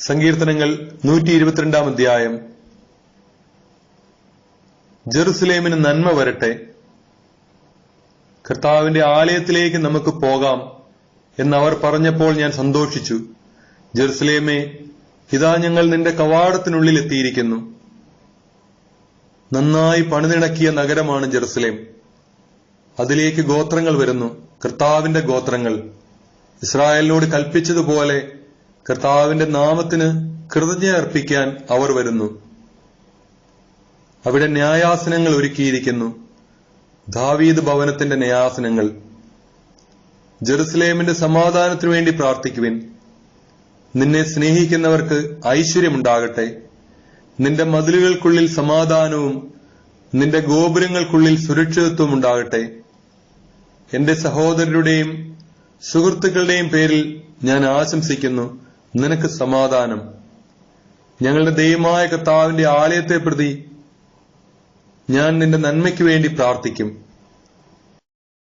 സങ്കീർത്തനങ്ങൾ നൂറ്റി ഇരുപത്തിരണ്ടാം അധ്യായം. ജെറുസലേമിന് നന്മ വരട്ടെ. കർത്താവിന്റെ ആലയത്തിലേക്ക് നമുക്ക് പോകാം എന്നവർ പറഞ്ഞപ്പോൾ ഞാൻ സന്തോഷിച്ചു. ജെറുസലേമേ ഇതാ ഞങ്ങൾ നിന്റെ കവാടത്തിനുള്ളിൽ എത്തിയിരിക്കുന്നു. നന്നായി പണിതിണക്കിയ നഗരമാണ് ജെറുസലേം. അതിലേക്ക് ഗോത്രങ്ങൾ വരുന്നു. കർത്താവിന്റെ ഗോത്രങ്ങൾ. ഇസ്രായേലിനോട് കൽപ്പിച്ചതുപോലെ കർത്താവിന്റെ നാമത്തിന് കൃതജ്ഞ അർപ്പിക്കാൻ അവർ വരുന്നു. അവിടെ ന്യായാസനങ്ങൾ ഒരുക്കിയിരിക്കുന്നു. ദാവീദ് ഭവനത്തിന്റെ ന്യായാസനങ്ങൾ. ജെറുസലേമിന്റെ സമാധാനത്തിനു വേണ്ടി പ്രാർത്ഥിക്കുവിൻ. നിന്നെ സ്നേഹിക്കുന്നവർക്ക് ഐശ്വര്യമുണ്ടാകട്ടെ. നിന്റെ മതിലുകൾക്കുള്ളിൽ സമാധാനവും നിന്റെ ഗോപുരങ്ങൾക്കുള്ളിൽ സുരക്ഷിതത്വം ഉണ്ടാകട്ടെ. എന്റെ സഹോദരരുടെയും സുഹൃത്തുക്കളുടെയും പേരിൽ ഞാൻ ആശംസിക്കുന്നു. നിനക്ക് സമാധാനം. ഞങ്ങളുടെ ദൈവമായ കർത്താവിന്റെ ആലയത്തെ പ്രതി ഞാൻ നിന്റെ നന്മയ്ക്ക് വേണ്ടി പ്രാർത്ഥിക്കും.